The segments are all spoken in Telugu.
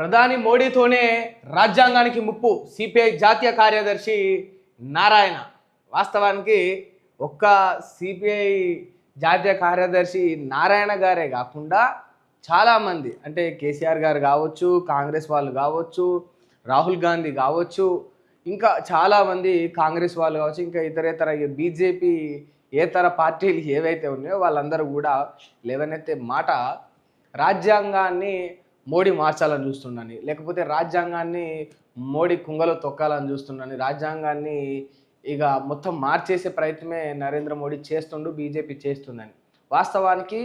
ప్రధాని మోడీతోనే రాజ్యాంగానికి ముప్పు సిపిఐ జాతీయ కార్యదర్శి నారాయణ. వాస్తవానికి ఒక్క సిపిఐ జాతీయ కార్యదర్శి నారాయణ గారే కాకుండా చాలామంది అంటే కేసీఆర్ గారు కావచ్చు కాంగ్రెస్ వాళ్ళు కావచ్చు రాహుల్ గాంధీ కావచ్చు ఇంకా చాలామంది కాంగ్రెస్ వాళ్ళు కావచ్చు ఇంకా ఇతరేతర బీజేపీ ఏతర పార్టీలు ఏవైతే ఉన్నాయో వాళ్ళందరూ కూడా లేవనెత్తే మాట రాజ్యాంగాన్ని మోడీ మార్చాలని చూస్తుండని లేకపోతే రాజ్యాంగాన్ని మోడీ కుంగలో తొక్కాలని చూస్తుండని రాజ్యాంగాన్ని ఇక మొత్తం మార్చేసే ప్రయత్నమే నరేంద్ర మోడీ చేస్తుండు బీజేపీ చేస్తుందని. వాస్తవానికి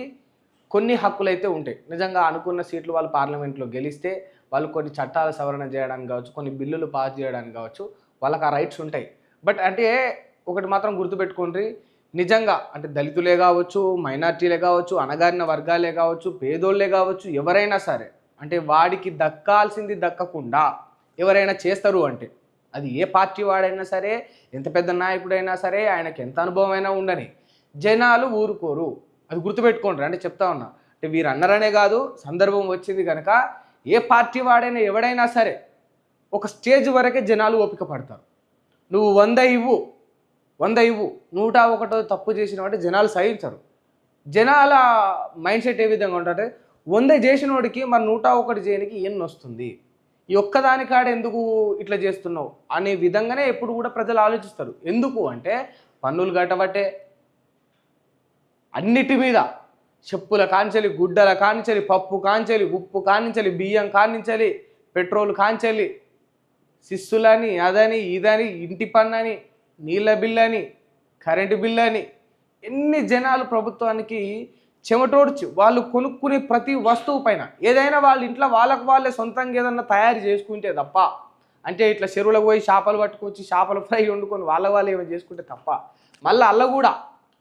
కొన్ని హక్కులు అయితే ఉంటాయి. నిజంగా అనుకున్న సీట్లు వాళ్ళు పార్లమెంట్లో గెలిస్తే వాళ్ళు కొన్ని చట్టాల సవరణ చేయడానికి కావచ్చు కొన్ని బిల్లులు పాస్ చేయడానికి కావచ్చు వాళ్ళకి ఆ రైట్స్ ఉంటాయి. బట్ అంటే ఒకటి మాత్రం గుర్తుపెట్టుకోండి నిజంగా అంటే దళితులే కావచ్చు మైనార్టీలే కావచ్చు అణగారిన వర్గాలే కావచ్చు పేదోళ్ళే కావచ్చు ఎవరైనా సరే అంటే వాడికి దక్కాల్సింది దక్కకుండా ఎవరైనా చేస్తారు అంటే అది ఏ పార్టీ వాడైనా సరే ఎంత పెద్ద నాయకుడైనా సరే ఆయనకి ఎంత అనుభవం అయినా ఉండని జనాలు ఊరుకోరు. అది గుర్తుపెట్టుకోండి అంటే చెప్తా ఉన్నా. అంటే వీరు అన్నారనే కాదు సందర్భం వచ్చింది కనుక ఏ పార్టీ వాడైనా ఎవడైనా సరే ఒక స్టేజ్ వరకే జనాలు ఓపిక పడతారు. నువ్వు వంద ఇవ్వు వంద ఇవ్వు నూట ఒకటో తప్పు చేసినావంటే జనాలు సహించరు. జనాల మైండ్ సెట్ ఏ విధంగా ఉంటారంటే వంద చేసినోడికి మరి నూట ఒకటి చేయడానికి ఎన్ని వస్తుంది? ఈ ఒక్కదాని కాడ ఎందుకు ఇట్లా చేస్తున్నావు? అనే విధంగానే ఎప్పుడు కూడా ప్రజలు ఆలోచిస్తారు. ఎందుకు అంటే పన్నులు గటబట్టే అన్నిటి మీద చెప్పుల కాంచెలి గుడ్డల కాంచెలి పప్పు కాంచెలి ఉప్పు కానించలి బియ్యం కానించలి పెట్రోల్ కాంచెలి శిస్సులని అదని ఇదని ఇంటి పన్నని నీళ్ళ బిల్లని కరెంటు బిల్లని అని ఎన్ని జనాలు ప్రభుత్వానికి చెమటోడ్చి. వాళ్ళు కొనుక్కునే ప్రతి వస్తువు పైన. ఏదైనా వాళ్ళ ఇంట్లో వాళ్ళకు వాళ్ళే సొంతంగా ఏదన్నా తయారు చేసుకుంటే తప్ప. అంటే ఇట్లా చెరువులకు పోయి చేపలు పట్టుకొచ్చి చేపలు ఫ్రై వండుకొని వాళ్ళ వాళ్ళు ఏమైనా చేసుకుంటే తప్ప. మళ్ళీ అల్ల కూడా.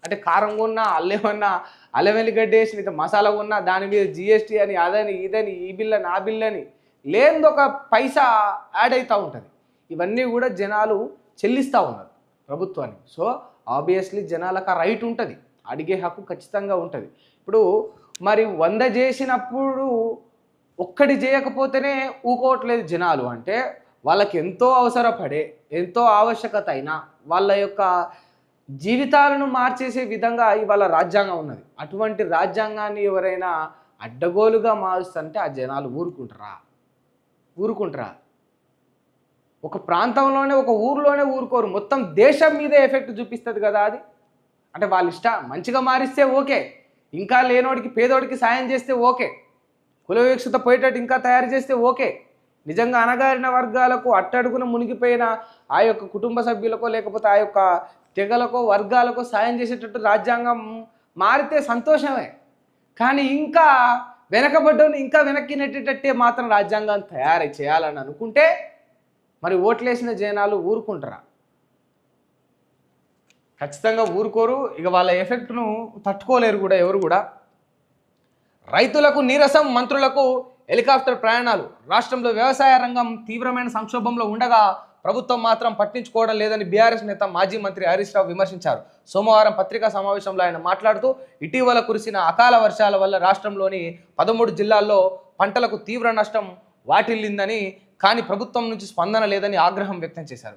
అంటే కారం కొన్నా అల్లేమన్నా అల్లం వెల్లిగడ్డ వేసి ఇంత మసాలా కొన్నా దాని మీద జిఎస్టీ అని అదని ఇదని ఈ బిల్ అని ఆ బిల్ అని లేనిది ఒక పైసా యాడ్ అవుతూ ఉంటుంది. ఇవన్నీ కూడా జనాలు చెల్లిస్తూ ఉన్నారు ప్రభుత్వానికి. సో ఆబ్వియస్లీ జనాలకు ఆ రైట్ ఉంటుంది. అడిగే హక్కు ఖచ్చితంగా ఉంటుంది. ఇప్పుడు మరి వంద చేసినప్పుడు ఒక్కటి చేయకపోతేనే ఊకోవట్లేదు జనాలు. అంటే వాళ్ళకి ఎంతో అవసరపడే ఎంతో ఆవశ్యకత అయినా వాళ్ళ యొక్క జీవితాలను మార్చేసే విధంగా ఇవాళ రాజ్యాంగం ఉన్నది. అటువంటి రాజ్యాంగాన్ని ఎవరైనా అడ్డగోలుగా మారుస్తుంటే ఆ జనాలు ఊరుకుంటారా? ఊరుకుంటారా? ఒక ప్రాంతంలోనే ఒక ఊరిలోనే ఊరుకోరు. మొత్తం దేశం మీదే ఎఫెక్ట్ చూపిస్తుంది కదా అది. అంటే వాళ్ళ ఇష్ట మంచిగా మారిస్తే ఓకే. ఇంకా లేనోడికి పేదోడికి సాయం చేస్తే ఓకే. కులవీక్షత పోయేటట్టు ఇంకా తయారు చేస్తే ఓకే. నిజంగా అణగారిన వర్గాలకు అట్టడుగున మునిగిపోయిన ఆ యొక్క కుటుంబ సభ్యులకో లేకపోతే ఆ యొక్క తెగలకో వర్గాలకో సాయం చేసేటట్టు రాజ్యాంగం మారితే సంతోషమే. కానీ ఇంకా వెనకబడ్డని ఇంకా వెనక్కి నెట్టేటట్టే మాత్రం రాజ్యాంగం తయారు చేయాలని అనుకుంటే మరి ఓట్లేసిన జనాలు ఊరుకుంటారా? ఖచ్చితంగా ఊరుకోరు. ఇక వాళ్ళ ఎఫెక్ట్ను తట్టుకోలేరు కూడా ఎవరు కూడా. రైతులకు నీరసం మంత్రులకు హెలికాప్టర్ ప్రయాణాలు. రాష్ట్రంలో వ్యవసాయ రంగం తీవ్రమైన సంక్షోభంలో ఉండగా ప్రభుత్వం మాత్రం పట్టించుకోవడం లేదని బీఆర్ఎస్ నేత మాజీ మంత్రి హరీష్ రావు విమర్శించారు. సోమవారం పత్రికా సమావేశంలో ఆయన మాట్లాడుతూ ఇటీవల కురిసిన అకాల వర్షాల వల్ల రాష్ట్రంలోని పదమూడు జిల్లాల్లో పంటలకు తీవ్ర నష్టం వాటిల్లిందని కానీ ప్రభుత్వం నుంచి స్పందన లేదని ఆగ్రహం వ్యక్తం చేశారు.